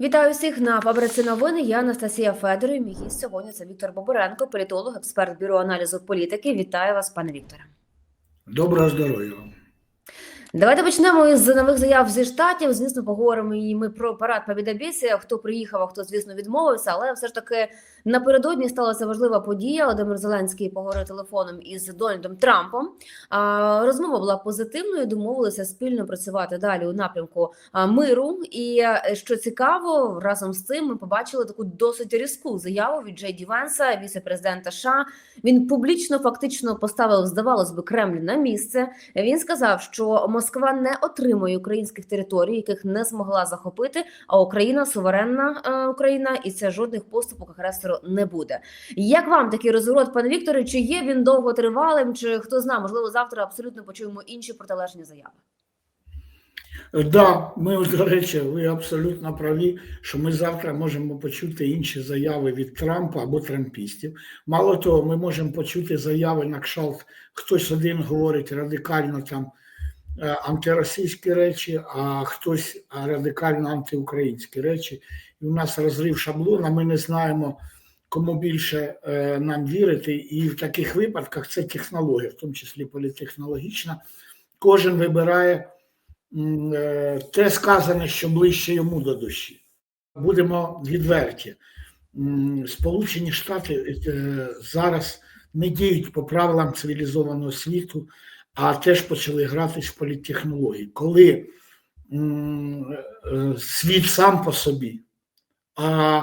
Вітаю всіх на фабриці новини. Я Анастасія Федоров. і Мій гість сьогодні це Віктор Бобуренко, політолог, експерт бюро аналізу політики. Вітаю вас, пане Вікторе. Доброго здоров'я вам. Давайте почнемо із нових заяв зі штатів. Звісно, поговоримо і ми про парад Побідобєсі, хто приїхав, а хто, звісно, відмовився. Але все ж таки напередодні сталася важлива подія. Володимир Зеленський поговорив телефоном із Дональдом Трампом. Розмова була позитивною. Домовилися спільно працювати далі у напрямку миру. І е, що цікаво, разом з цим ми побачили таку досить різку заяву від Джей Ді віце-президента США. Він публічно фактично поставив, здавалось би, Кремль на місце. Він сказав, що Москва не отримує українських територій, яких не змогла захопити. А Україна суверенна е, Україна, і це жодних поступок агресору не буде. Як вам такий розворот, пане Вікторе? Чи є він довготривалим? Чи хто знає, можливо, завтра абсолютно почуємо інші протилежні заяви? Да, ми до речі, ви абсолютно праві, що ми завтра можемо почути інші заяви від Трампа або трампістів. Мало того, ми можемо почути заяви на кшалт, хтось один говорить радикально там е, антиросійські речі, а хтось радикально антиукраїнські речі. І у нас розрив шаблона, ми не знаємо, кому більше е, нам вірити. І в таких випадках це технологія, в тому числі політехнологічна. Кожен вибирає е, те сказане, що ближче йому до душі. Будемо відверті. Сполучені Штати е, зараз не діють по правилам цивілізованого світу, а теж почали гратись в політтехнології. Коли світ сам по собі, а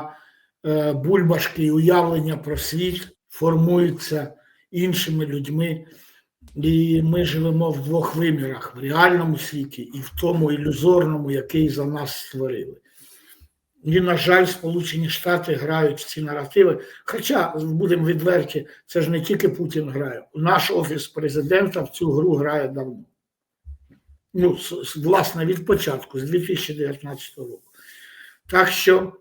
бульбашки і уявлення про світ формуються іншими людьми, і ми живемо в двох вимірах: в реальному світі і в тому ілюзорному, який за нас створили. І, на жаль, Сполучені Штати грають в ці наративи. Хоча, будемо відверті, це ж не тільки Путін грає. Наш офіс президента в цю гру грає давно. Ну, власне, від початку, з 2019 року. Так що,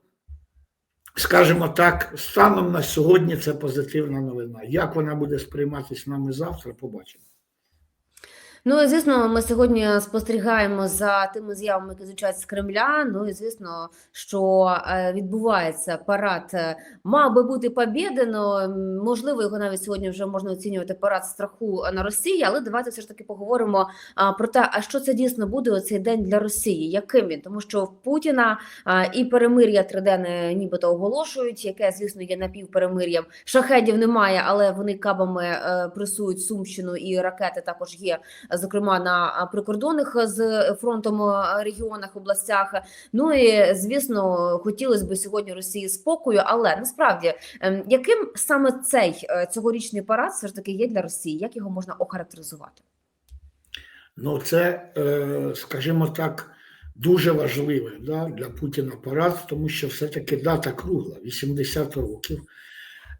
скажімо так, станом на сьогодні це позитивна новина. Як вона буде сприйматися нами завтра, побачимо. Ну звісно, ми сьогодні спостерігаємо за тими з'явами, які звучать з Кремля. Ну і звісно, що е, відбувається парад. е, Мав би бути поб'єдино. можливо його навіть сьогодні вже можна оцінювати парад страху на Росії. Але давайте все ж таки поговоримо про те, а що це дійсно буде у цей день для Росії, яким він, тому що в Путіна і перемир'я триденне нібито оголошують, яке звісно є напівперемир'ям. Шахедів немає, але вони кабами е, пресують Сумщину, і ракети також є зокрема на прикордонних з фронтом а, регіонах, областях. Ну і звісно, хотілося б сьогодні Росії спокою, але насправді ем, яким саме цей е, цьогорічний парад все ж таки є для Росії? Як його можна охарактеризувати? Ну, це, е, скажімо так, дуже важливе да, для Путіна парад, тому що все-таки дата кругла 80 років.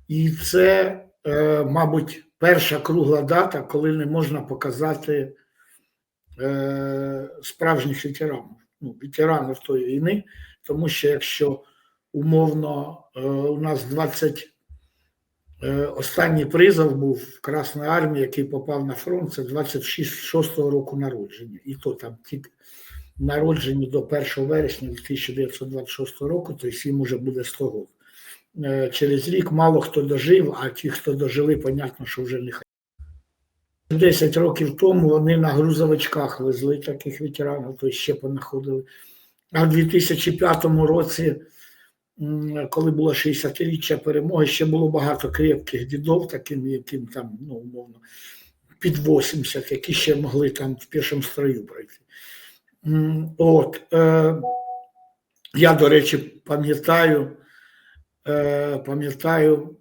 І це, е, мабуть, перша кругла дата, коли не можна показати е, справжніх ветеранів, ну, ветеранів тої війни, тому що якщо умовно е, у нас 20 Е, Останній призов був в Красної армії, який попав на фронт, це 26-го року народження. І то там тільки народжені до 1 вересня 1926 року, то їм уже буде 100 років. Е, Через рік мало хто дожив, а ті, хто дожили, понятно, що вже не хотять. 10 років тому вони на грузовичках везли таких ветеранів, то ще понаходили. А в 2005 році коли було 60-річчя перемоги, ще було багато крепких дідов, таким, яким там, ну, умовно, під 80, які ще могли там в першому строю пройти. От, е, я, до речі, пам'ятаю, пам'ятаю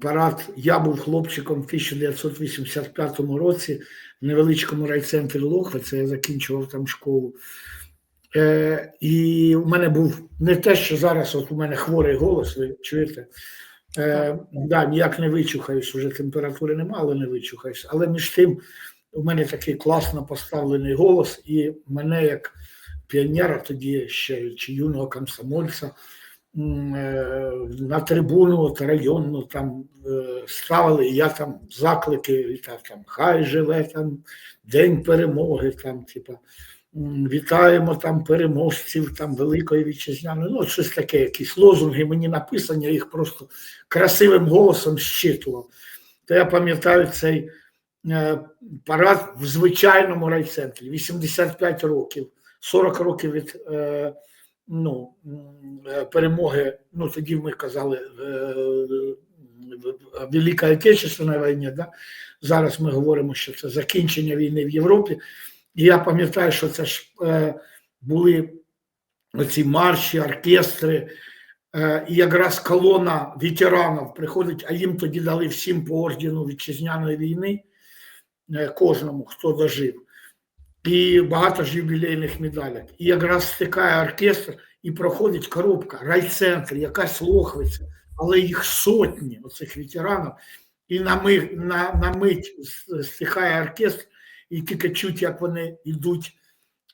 парад. Я був хлопчиком в 1985 році в невеличкому райцентрі Лохви, це я закінчував там школу. Е, і у мене був не те, що зараз от у мене хворий голос, ви чуєте? Е, да, ніяк не вичухаюсь, вже температури немає, але не вичухаюсь. Але між тим, у мене такий класно поставлений голос, і мене як піонера, тоді ще чи юного комсомольця, е, на трибуну от, районну там е, ставили, і я там заклики вітав, там, хай живе там День перемоги, там, типа. вітаємо там переможців там Великої Вітчизняної. Ну, щось таке, якісь лозунги мені написані, я їх просто красивим голосом щитував. То я пам'ятаю цей е, парад в звичайному райцентрі, 85 років, 40 років від е, ну, е, перемоги, ну тоді ми казали е, Велика Отечественна війна, да? зараз ми говоримо, що це закінчення війни в Європі. І я пам'ятаю, що це ж е, були оці марші, оркестри, е, і якраз колона ветеранів приходить, а їм тоді дали всім по ордену вітчизняної війни, е, кожному, хто дожив. І багато ж ювілейних медалей. І якраз стикає оркестр і проходить коробка, райцентр, якась лохвиця, але їх сотні оцих ветеранів. І на, ми, на, на мить стихає оркестр, і тільки чуть, як вони йдуть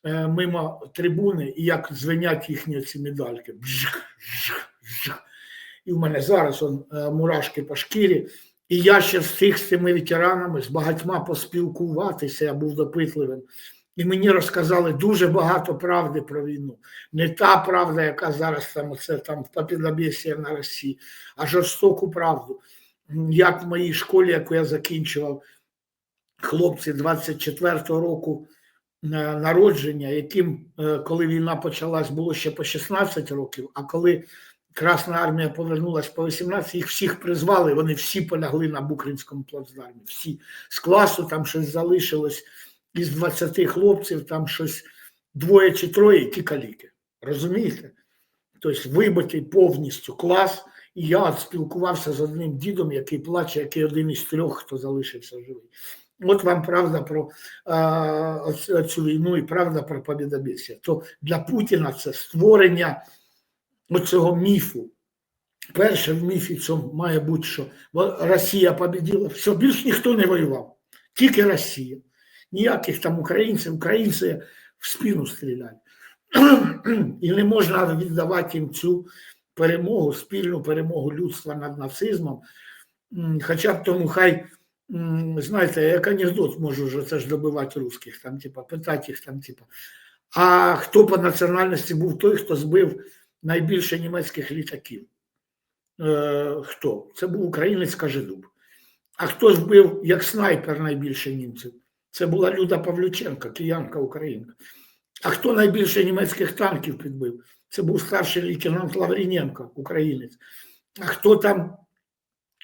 е, мимо трибуни, і як звенять їхні ці медальки. Бжх, бжх, бжх. І в мене зараз он, е, мурашки по шкірі. І я ще встиг з цими ветеранами, з багатьма поспілкуватися, я був допитливим. І мені розказали дуже багато правди про війну. Не та правда, яка зараз там, оце, там в на Росії, а жорстоку правду. Як в моїй школі, яку я закінчував, хлопці 24-го року е, народження, яким, е, коли війна почалась, було ще по 16 років, а коли Красна армія повернулась по 18, їх всіх призвали, вони всі полягли на Букринському плацдармі. Всі з класу там щось залишилось із 20 хлопців, там щось двоє чи троє, ті каліки. Розумієте? Тобто вибитий повністю клас. І я спілкувався з одним дідом, який плаче, який один із трьох, хто залишився живий. От вам правда про а, цю війну і правда про побідобєсія. То для Путіна це створення оцього міфу. Перше в міфі цьому має бути, що Росія побіділа, все, більш ніхто не воював, тільки Росія. Ніяких там українців, українці в спину стріляють. І не можна віддавати їм цю перемогу, спільну перемогу людства над нацизмом. Хоча б тому хай, знаєте, як анекдот можу вже це ж добивати русських, там, типа, питати їх там, типа, а хто по національності був той, хто збив найбільше німецьких літаків? Е, хто? Це був українець Кажедуб. А хто збив як снайпер найбільше німців? Це була Люда Павлюченка, киянка Українка. А хто найбільше німецьких танків підбив? Це був старший лейтенант Лавріненко, українець. А хто там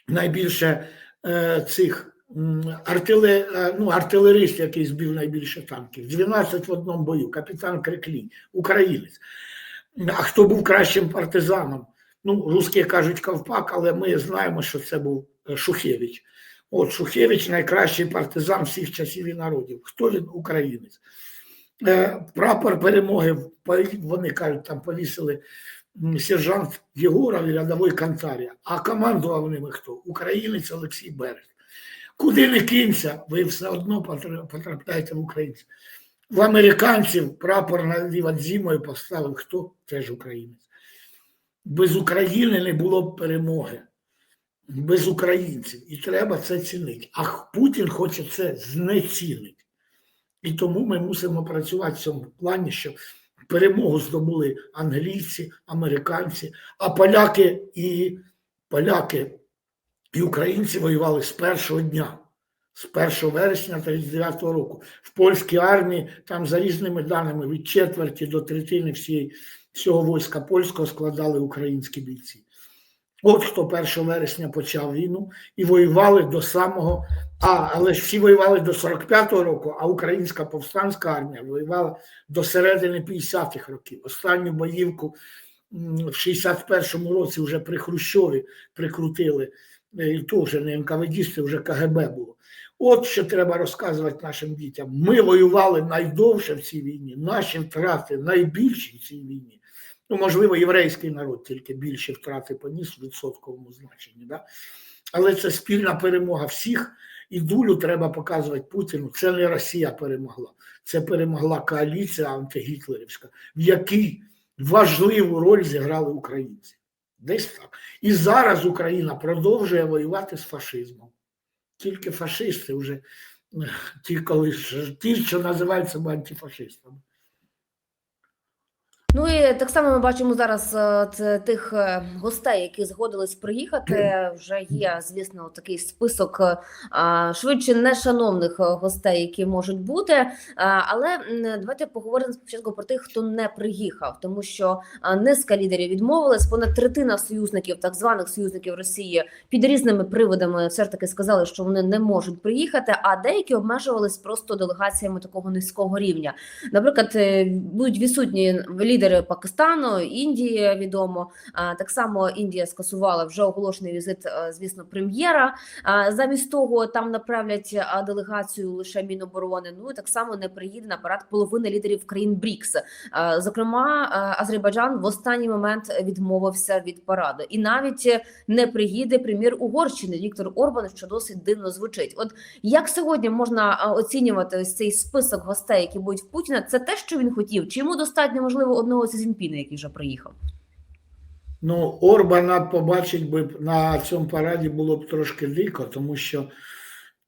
найбільше е, цих артиле, е, ну, артилерист, який збив найбільше танків? 12 в одному бою, капітан Креклій, українець. А хто був кращим партизаном? Ну, русські кажуть Ковпак, але ми знаємо, що це був е, Шухевич. От Шухевич найкращий партизан всіх часів і народів. Хто він українець? Е, Прапор перемоги вони кажуть, там повісили сержант Єгоров і рядовий Кантарія. А командував ними хто? Українець Олексій Берег. Куди не кинься, ви все одно потрапляєте в українців. В американців прапор над зимою поставив хто? Теж українець. Без України не було б перемоги. Без українців. І треба це цінити. А Путін хоче це знецінити. І тому ми мусимо працювати в цьому плані, щоб перемогу здобули англійці, американці, а поляки і поляки і українці воювали з першого дня, з 1 вересня 1939 року. В польській армії там за різними даними від четверті до третини всієї, всього війська польського складали українські бійці. От хто 1 вересня почав війну і воювали до самого. А, але ж всі воювали до 45-го року, а українська повстанська армія воювала до середини 50-х років. Останню боївку в 61-му році вже при Хрущові прикрутили, е, і то вже не НКВДісти, вже КГБ було. От що треба розказувати нашим дітям. Ми воювали найдовше в цій війні, наші втрати найбільші в цій війні. Ну, можливо, єврейський народ тільки більше втрати поніс в відсотковому значенні. Да? Але це спільна перемога всіх, і дулю треба показувати Путіну. Це не Росія перемогла, це перемогла коаліція антигітлерівська, в якій важливу роль зіграли українці. Десь так. І зараз Україна продовжує воювати з фашизмом. Тільки фашисти вже, ті, коли ті, що називають себе антифашистами. Ну і так само ми бачимо зараз е, т- тих е, гостей, які згодились приїхати. Вже є, звісно, такий список е, а, швидше нешановних е, гостей, які можуть бути. А, Але давайте поговоримо спочатку про тих, хто не приїхав, тому що низка лідерів відмовились. Понад третина союзників, так званих союзників Росії, під різними приводами все ж таки сказали, що вони не можуть приїхати. А деякі обмежувались просто делегаціями такого низького рівня. Наприклад, будуть відсутні лідери Пакистану, Індії відомо. Так само Індія скасувала вже оголошений візит, е, звісно, прем'єра. Замість того там направлять делегацію лише Міноборони. Ну і так само не приїде на парад половини лідерів країн БРІКС. Зокрема, Азербайджан в останній момент відмовився від параду, і навіть не приїде прем'єр Угорщини Віктор Орбан, що досить дивно звучить. От як сьогодні можна оцінювати ось цей список гостей, які будуть в Путіна? Це те, що він хотів, чи йому достатньо можливо одного Сі Цзіньпіна, який вже приїхав? Ну, Орбана побачить би на цьому параді було б трошки дико, тому що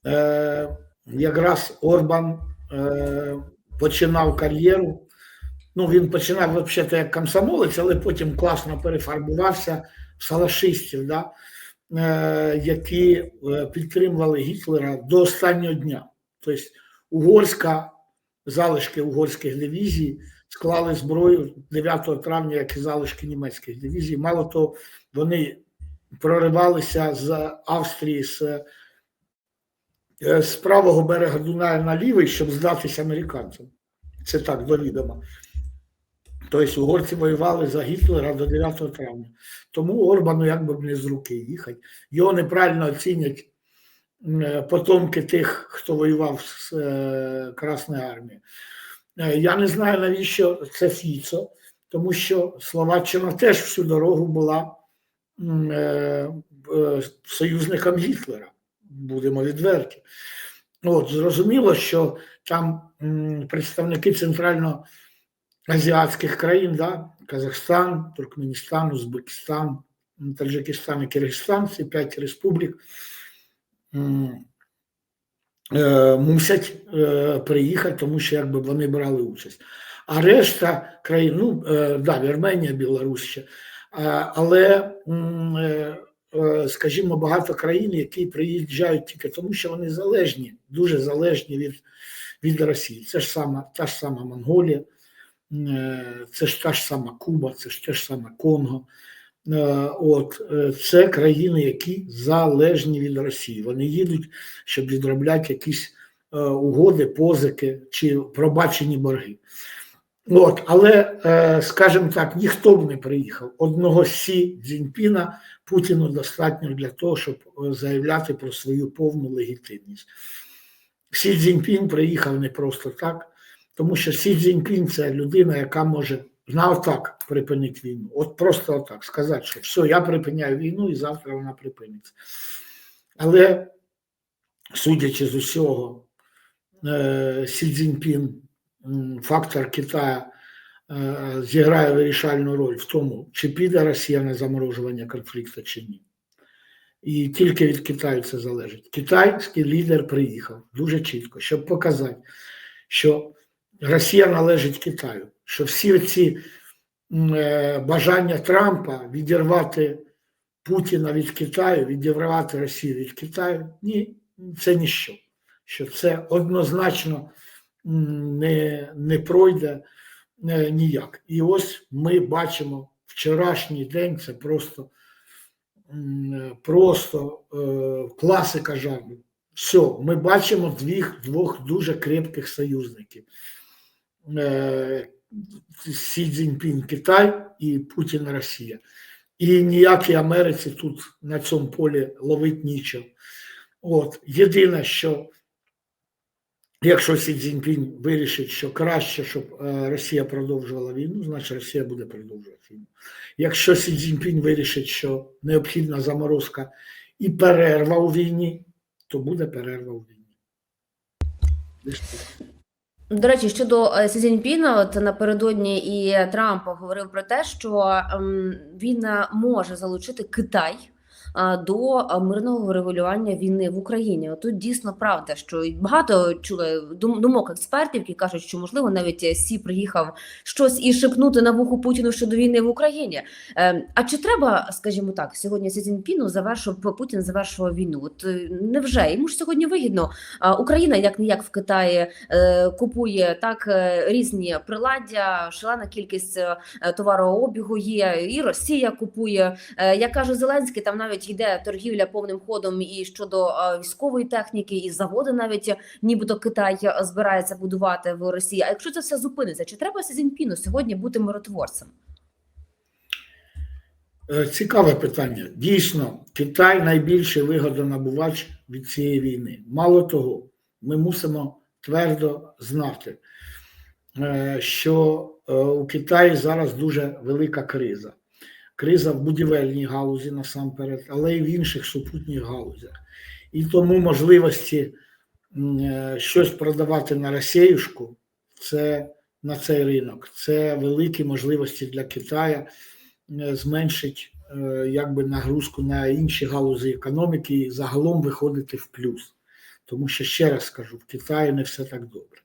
е, якраз Орбан е, починав кар'єру. Ну, він починав взагалі як комсомолець, але потім класно перефарбувався в салашистів, да, е, які е, підтримували Гітлера до останнього дня. Тобто угорська, залишки угорських дивізій склали зброю 9 травня, як і залишки німецьких дивізій. Мало того, вони проривалися з Австрії з, е, з правого берега Дунаю на лівий, щоб здатися американцям. Це так до відома. Тобто угорці воювали за Гітлера до 9 травня. Тому Орбану якби б не з руки їхати. Його неправильно оцінять е, потомки тих, хто воював з е, Красною армією. Е, Я не знаю, навіщо це Фіцо, тому що Словаччина теж всю дорогу була е, е, союзником Гітлера, будемо відверті. От, зрозуміло, що там представники центральноазіатських країн, да, Казахстан, Туркменістан, Узбекистан, Таджикистан і Киргизстан, це п'ять республік. Е, мусять е, приїхати, тому що якби вони брали участь. А решта країн, ну е, да, Вірменія, Білорусь ще, але, скажімо, багато країн, які приїжджають тільки тому, що вони залежні, дуже залежні від, від Росії. Це ж сама, та ж сама Монголія, це ж та ж сама Куба, це ж те ж саме Конго. Е, От е, це країни, які залежні від Росії. Вони їдуть, щоб відробляти якісь е, угоди, позики чи пробачені борги. От, але, скажімо так, ніхто б не приїхав. Одного Сі Цзіньпіна Путіну достатньо для того, щоб заявляти про свою повну легітимність. Сі Цзіньпін приїхав не просто так, тому що Сі Цзіньпін це людина, яка може на отак припинити війну. От просто отак сказати, що все, я припиняю війну і завтра вона припиниться. Але, судячи з усього, е, Сі Цзіньпін, фактор Китаю, е, зіграє вирішальну роль в тому, чи піде Росія на заморожування конфлікту чи ні. І тільки від Китаю це залежить. Китайський лідер приїхав дуже чітко, щоб показати, що Росія належить Китаю, що всі ці е, бажання Трампа відірвати Путіна від Китаю, відірвати Росію від Китаю, ні, це ніщо. Що це однозначно не, не пройде е, ніяк. І ось ми бачимо вчорашній день, це просто, просто е, класика жанру. Все, ми бачимо двох, двох дуже крепких союзників. Е, Сі Цзіньпін Китай і Путін Росія. І ніякій Америці тут на цьому полі ловить нічого. От. Єдине, що якщо Сі Цзіньпін вирішить, що краще, щоб е, Росія продовжувала війну, значить Росія буде продовжувати війну. Якщо Сі Цзіньпін вирішить, що необхідна заморозка і перерва у війні, то буде перерва у війні. До речі, щодо е, Сі Цзіньпіна, от напередодні і Трамп говорив про те, що ем, він е, може залучити Китай до мирного врегулювання війни в Україні. Тут дійсно правда, що багато чули думок експертів, які кажуть, що можливо навіть Сі приїхав щось і шепнути на вухо Путіну щодо війни в Україні. Е, А чи треба, скажімо так, сьогодні Сі Цзіньпіну завершив Путін завершував війну? От е, невже йому ж сьогодні вигідно? Україна як не як в Китаї е, купує так е, різні приладдя, шалена кількість е, товарообігу є, і Росія купує. Е, Як каже Зеленський, там навіть йде торгівля повним ходом і щодо е, військової техніки, і заводи навіть нібито Китай збирається будувати в Росії. А якщо це все зупиниться, чи треба Сізіньпіну сьогодні бути миротворцем? Е, Цікаве питання. Дійсно, Китай найбільший вигодонабувач від цієї війни. Мало того, ми мусимо твердо знати, е, що е, у Китаї зараз дуже велика криза. Криза в будівельній галузі насамперед, але й в інших супутніх галузях. І тому можливості е, щось продавати на Росіюшку, це на цей ринок, це великі можливості для Китаю е, зменшить е, якби нагрузку на інші галузі економіки і загалом виходити в плюс. Тому що ще раз скажу, в Китаї не все так добре.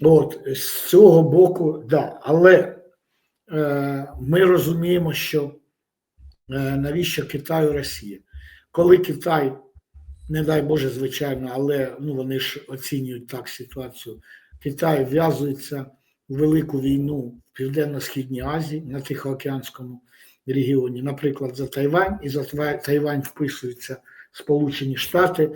От з цього боку, да, але ми розуміємо, що е, навіщо Китаю Росія? Коли Китай, не дай Боже, звичайно, але ну, вони ж оцінюють так ситуацію, Китай вв'язується в велику війну в Південно-Східній Азії на Тихоокеанському регіоні, наприклад, за Тайвань, і за Тайва- Тайвань вписуються Сполучені Штати,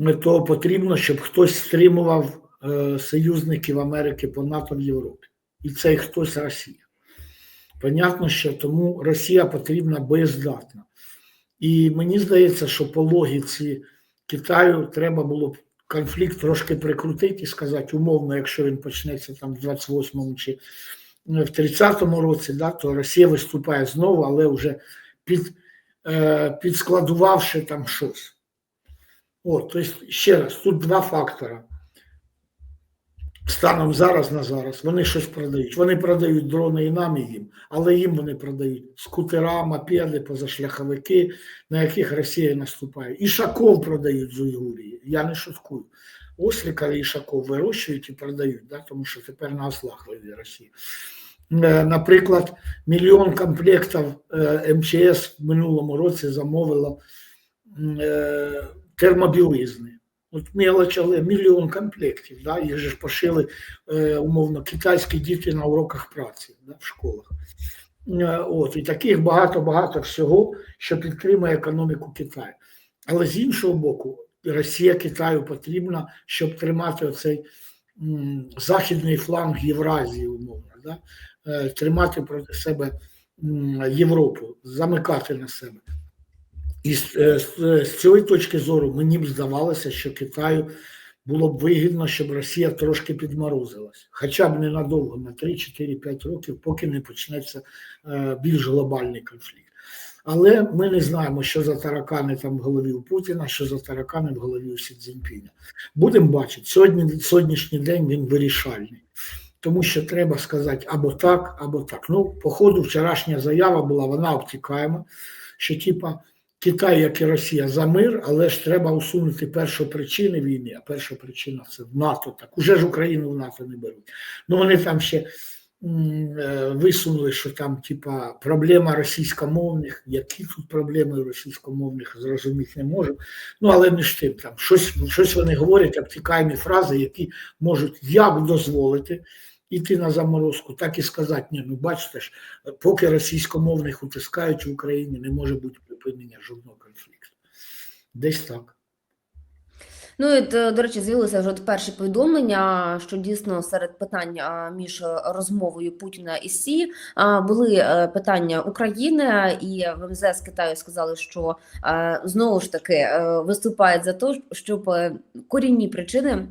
е, то потрібно, щоб хтось стримував е, союзників Америки по НАТО в Європі. І цей хтось Росія. Понятно, що тому Росія потрібна боєздатна. І мені здається, що по логіці Китаю треба було б конфлікт трошки прикрутити і сказати, умовно, якщо він почнеться там в 28-му чи в 30-му році, да, то Росія виступає знову, але вже під, е, підскладувавши там щось. От, тобто, ще раз, тут два фактора. Станом зараз на зараз вони щось продають. Вони продають дрони і нам, і їм, але їм вони продають скутера, мопеди, позашляховики, на яких Росія наступає. Ішаков продають з Уйгурії. Я не шуткую. Осліка і Ішаков вирощують і продають, да, тому що тепер на ослах воює Росія. Е, Наприклад, мільйон комплектів е, МЧС в минулому році замовило е, термобілизни. От мелоч, але мільйон комплектів. Да? Їх же ж пошили е, умовно китайські діти на уроках праці да, в школах. Е, От, і таких багато-багато всього, що підтримує економіку Китаю. Але з іншого боку, Росія Китаю потрібна, щоб тримати оцей м, західний фланг Євразії, умовно, да? е, тримати проти себе м, Європу, замикати на себе. І з, е, з, е, з цієї точки зору мені б здавалося, що Китаю було б вигідно, щоб Росія трошки підморозилась, хоча б ненадовго, на 3-4-5 років, поки не почнеться е, більш глобальний конфлікт. Але ми не знаємо, що за таракани там в голові у Путіна, що за таракани в голові у Сі Цзіньпіня. Будемо бачити, сьогодні, сьогоднішній день він вирішальний. Тому що треба сказати або так, або так. Ну, по ходу вчорашня заява була, вона обтікаєма, що типа Китай, як і Росія, за мир, але ж треба усунути першу причини війни, а перша причина це в НАТО. Так уже ж Україну в НАТО не беруть. Ну вони там ще е, висунули, що там, типа, проблема російськомовних, які тут проблеми російськомовних зрозуміти не можу. Ну, але між тим, там щось, щось вони говорять, обтікаємі фрази, які можуть як дозволити іти на заморозку, так і сказати, ні, ну бачите ж, поки російськомовних утискають в Україні, не може бути припинення жодного конфлікту. Десь так. Ну і до речі, з'явилися вже от перші повідомлення, що дійсно серед питань між розмовою Путіна і Сі були е, питання України, і в МЗС Китаю сказали, що е, знову ж таки е, виступають за те, щоб е, корінні причини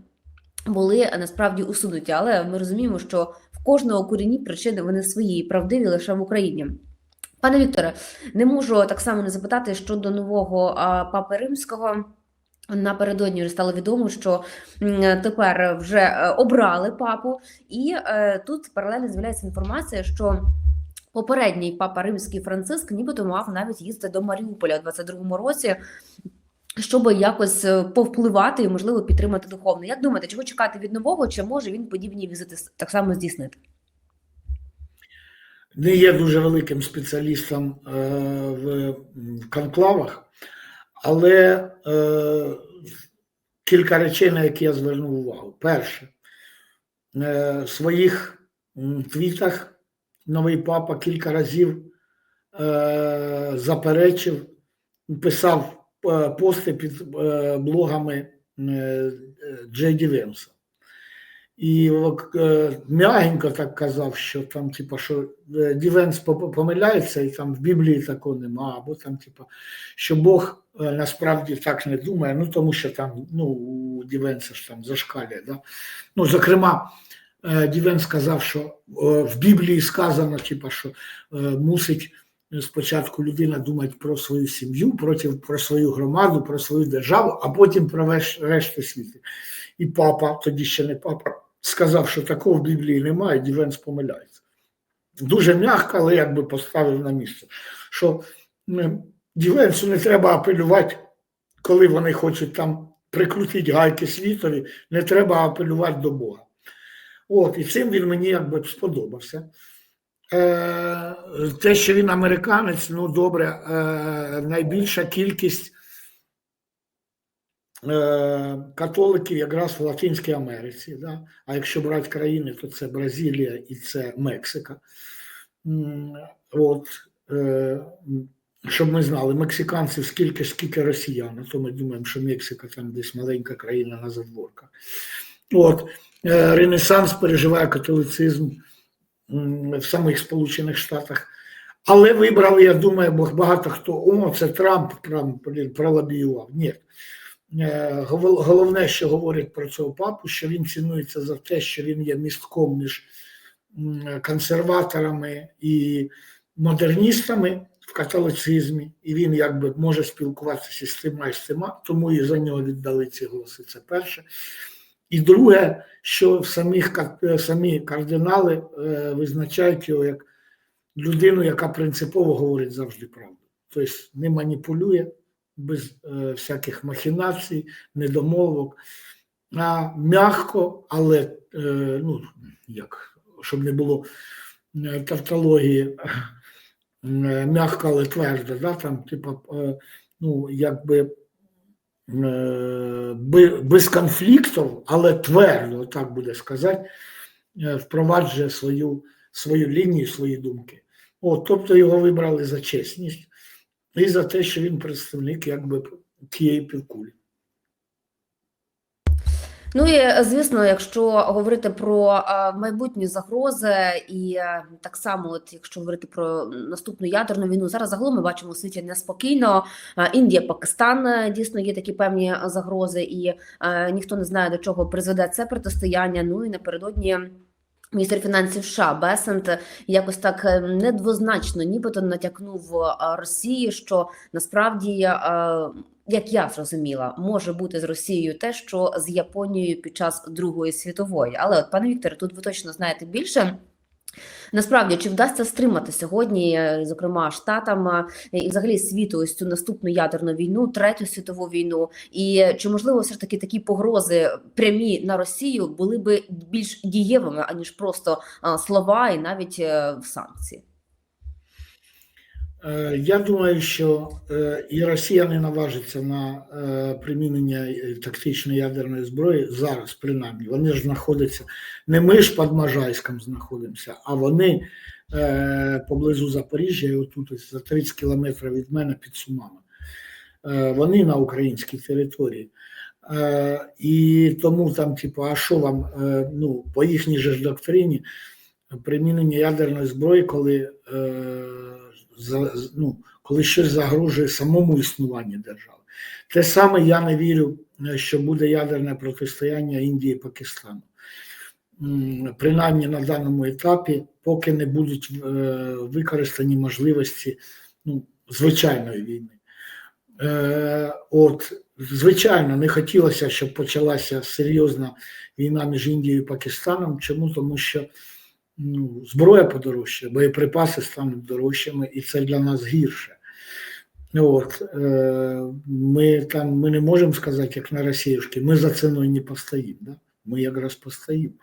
були е, насправді усунуті. Але ми розуміємо, що в кожного корінні причини вони свої правдиві лише в Україні. Пане Вікторе, не можу так само не запитати щодо нового папи римського. Напередодні стало відомо, що тепер вже е, обрали папу, і е, тут паралельно з'являється інформація, що Попередній папа римський Франциск нібито мав навіть їздити до Маріуполя у 22-му році, щоб якось е, повпливати і, можливо, підтримати духовно. Як думаєте, чого чекати від нового? Чи може він подібні візити так само здійснити? не є дуже великим спеціалістом е, в, конклавах, але е, кілька речей, на які я звернув увагу. Перше, в своїх твітах новий папа кілька разів заперечив, писав пости під е, блогами е, Джей Ді Венса. І е, м'ягенько так казав, що там, типа, що е, Дівенс помиляється, і там в Біблії такого нема, або там, типа, що Бог е, насправді так не думає, ну тому що там ну, у Дівенса ж там зашкалює. Да? Ну, зокрема, е, Дівенс сказав, що е, в Біблії сказано, типа, що е, мусить спочатку людина думати про свою сім'ю, потім про свою громаду, про свою державу, а потім про решту світу. І папа, тоді ще не папа, сказав, що такого в Біблії немає, Дівенс помиляється. Дуже м'яко, але якби поставив на місце, що м, Дівенсу не треба апелювати, коли вони хочуть там прикрутити гайки світові, не треба апелювати до Бога. От, і цим він мені якби сподобався. Е, те, що він американець, ну добре, е, найбільша кількість е, католиків якраз в Латинській Америці. Да? А якщо брати країни, то це Бразилія і це Мексика. От, щоб ми знали, мексиканців скільки, скільки росіян, то ми думаємо, що Мексика там десь маленька країна на задворках. От, Ренесанс переживає католицизм в самих Сполучених Штатах. Але вибрали, я думаю, бо багато хто, о, це Трамп пролобіював. Ні. Е, Головне, що говорять про цього папу, що він цінується за те, що він є містком між консерваторами і модерністами в католицизмі, і він якби може спілкуватися з тима і з тима, тому і за нього віддали ці голоси. Це перше. І друге, що самих е, самі кардинали е, визначають його як людину, яка принципово говорить завжди правду. Тобто не маніпулює без е, всяких махінацій, недомовок, а м'яко, але ну, як, щоб не було тавтології, м'яко, але твердо, да, там, е, ну, якби би- без конфліктів, але твердо, так буде сказати, е, впроваджує свою, свою лінію, свої думки. От, тобто його вибрали за чесність і за те, що він представник якби тієї півкулі. Ну і звісно, якщо говорити про е, майбутні загрози, і е, так само, от якщо говорити про наступну ядерну війну, зараз загалом ми бачимо у світі неспокійно. Е, Індія, Пакистан е, дійсно є такі певні загрози, і е, ніхто не знає до чого призведе це протистояння. Ну і напередодні. Міністр фінансів США Бесент якось так е, недвозначно, нібито натякнув е, Росії, що насправді, е, як я зрозуміла, може бути з Росією те, що з Японією під час Другої світової. Але от пане Вікторе, тут ви точно знаєте більше. Насправді, чи вдасться стримати сьогодні, е, зокрема штатам е, і взагалі світу, ось цю наступну ядерну війну, третю світову війну, і чи можливо все ж таки такі погрози прямі на Росію були би більш дієвими аніж просто слова і навіть е, санкції? Е, Я думаю, що е, і Росія не наважиться на е, примінення тактичної ядерної зброї зараз, принаймні. Вони ж знаходяться, не ми ж під Можайськом знаходимося, а вони поблизу Запоріжжя, і отут за 30 кілометрів від мене під Сумами. Вони на українській території. І тому там, типу, а що вам, ну, по їхній же ж доктрині, примінення ядерної зброї, коли, ну, коли щось загрожує самому існуванню держави. Те саме я не вірю, е, що буде ядерне протистояння Індії і Пакистану. Принаймні на даному етапі, поки не будуть е, використані можливості ну, звичайної війни. Е, От, звичайно, не хотілося, щоб почалася серйозна війна між Індією і Пакистаном. Чому? Тому що ну, зброя подорожчає, боєприпаси стануть дорожчими, і це для нас гірше. От, е, ми, там, ми не можемо сказати, як на Росіюшки, ми за ціною не постоїмо. Да? Ми якраз постоїмо.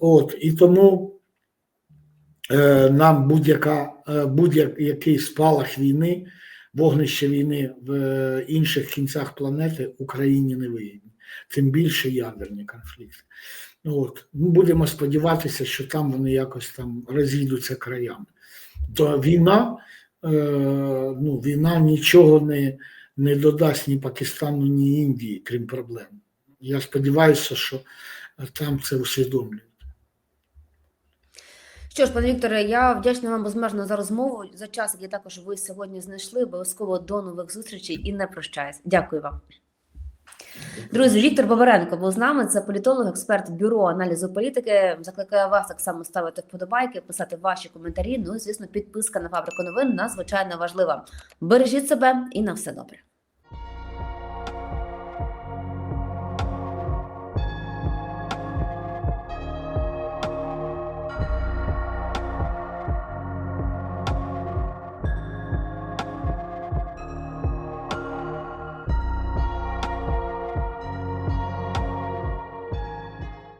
От, і тому е, нам будь-яка, е, будь-який спалах війни, вогнище війни в е, інших кінцях планети Україні не вигідні. Тим більше ядерні конфлікти. От. Ми будемо сподіватися, що там вони якось там розійдуться краями. То війна, е, ну, війна нічого не, не додасть ні Пакистану, ні Індії, крім проблем. Я сподіваюся, що там це усвідомлюють. Що ж, пане Вікторе, я вдячна вам безмежно за розмову, за час, який також ви сьогодні знайшли. Обов'язково до нових зустрічей і не прощаюсь. Дякую вам. Друзі, Віктор Бабаренко був з нами. Це політолог, експерт бюро аналізу політики. Закликаю вас так само ставити вподобайки, писати ваші коментарі. Ну і звісно, підписка на фабрику новин надзвичайно важлива. Бережіть себе і на все добре.